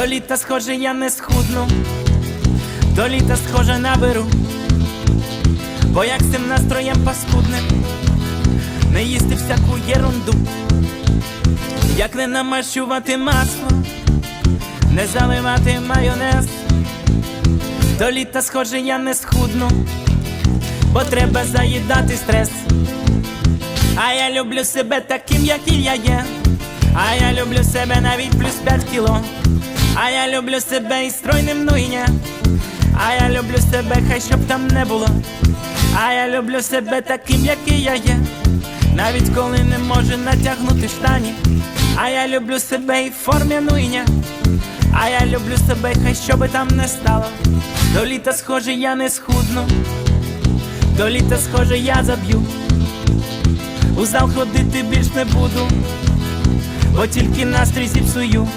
До літа схоже, я не схудну, до літа схоже наберу, бо як з цим настроєм паскудним, не їсти всяку єрунду, як не намащувати масло, не заливати майонез, до літа схоже, я не схудну, бо треба заїдати стрес. А я люблю себе таким, який я є. А я люблю себе навіть плюс 5 кіло. А я люблю себе і стройним, ну і ні. А я люблю себе, хай щоб там не було. А я люблю себе таким, який я є. Навіть коли не можу натягнути штані. А я люблю себе і в формі, ну. А я люблю себе, хай що би там не стало. До літа схоже, я не схудну. До літа схоже, я заб'ю. У зал ходити більш не буду, бо тільки настрій зіпсую.